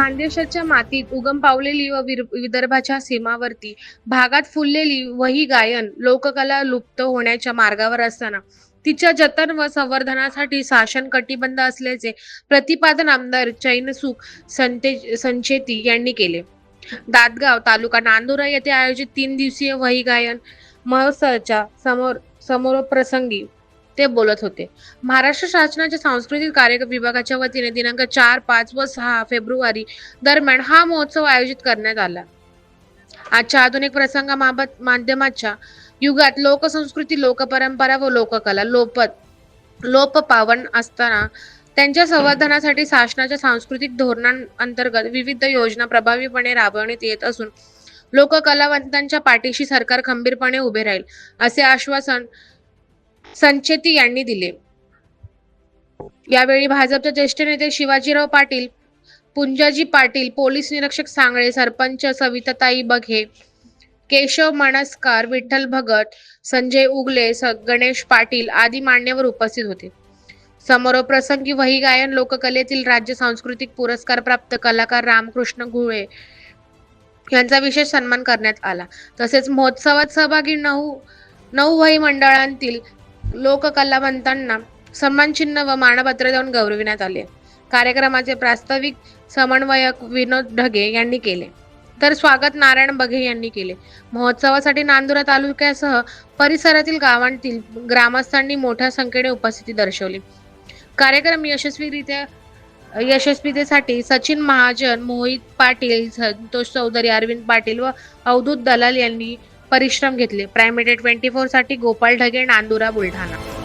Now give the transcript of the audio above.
खानदेशाच्या मातीत उगम पावलेली व विर- विदर्भाच्या सीमावर्ती भागात फुललेली वही गायन लोककला लुप्त होण्याच्या मार्गावर असताना तिच्या जतन व संवर्धनासाठी शासन कटिबंध असल्याचे प्रतिपादन आमदार चैनसुख संते संचेती यांनी केले. दादगाव तालुका नांदुरा येथे आयोजित तीन दिवसीय वही गायन महोत्सवाच्या समोर समोरप्रसंगी ते बोलत होते. महाराष्ट्र शासनाच्या सांस्कृतिक कार्य विभागाच्या वतीने दिनांक चार पाच व सहा फेब्रुवारी दरम्यान हा महोत्सव आयोजित करण्यात आला. आजच्या आधुनिक प्रसंगामाबत माध्यमाच्या युगात लोकसंस्कृती लोकपरंपरा व लोककला लोपत लोप पावन असताना त्यांच्या संवर्धनासाठी शासनाच्या सांस्कृतिक धोरणांअंतर्गत विविध योजना प्रभावीपणे राबवण्यात येत असून लोककलावंतांच्या पाठीशी सरकार खंबीरपणे उभे राहील असे आश्वासन संचेती यांनी दिले. यावेळी भाजपचे ज्येष्ठ नेते शिवाजीराव पाटील पुंजाजी पाटील पोलीस निरीक्षक सांगळे सरपंच सविताताई बघे केशव मणसकार विठ्ठल भगत संजय उगले गणेश पाटील आदी मान्यवर उपस्थित होते. समारोप प्रसंगी वही गायन लोककलेतील राज्य सांस्कृतिक पुरस्कार प्राप्त कलाकार रामकृष्ण घुळे यांचा विशेष सन्मान करण्यात आला. तसेच महोत्सवात सहभागी नऊ नऊ वही मंडळांतील लोककलावंतांना सन्मानचिन्ह व मानपत्र देऊन गौरविण्यात आले. कार्यक्रमाचे प्रास्ताविक समन्वयक विनोद ढगे यांनी केले. तर स्वागत नारायण बघे यांनी केले. महोत्सवासाठी नांदुरा तालुक्यासह परिसरातील गावांतील ग्रामस्थांनी मोठ्या संख्येने उपस्थिती दर्शवली. कार्यक्रम यशस्वीरित्या यशस्वीतेसाठी सचिन महाजन मोहित पाटील संतोष चौधरी अरविंद पाटील व अवधूत दलाल यांनी परिश्रम घेतले. प्रायमेटे ट्वेंटी फोरसाठी गोपाळ ढगे नांदुरा बुलढाणा.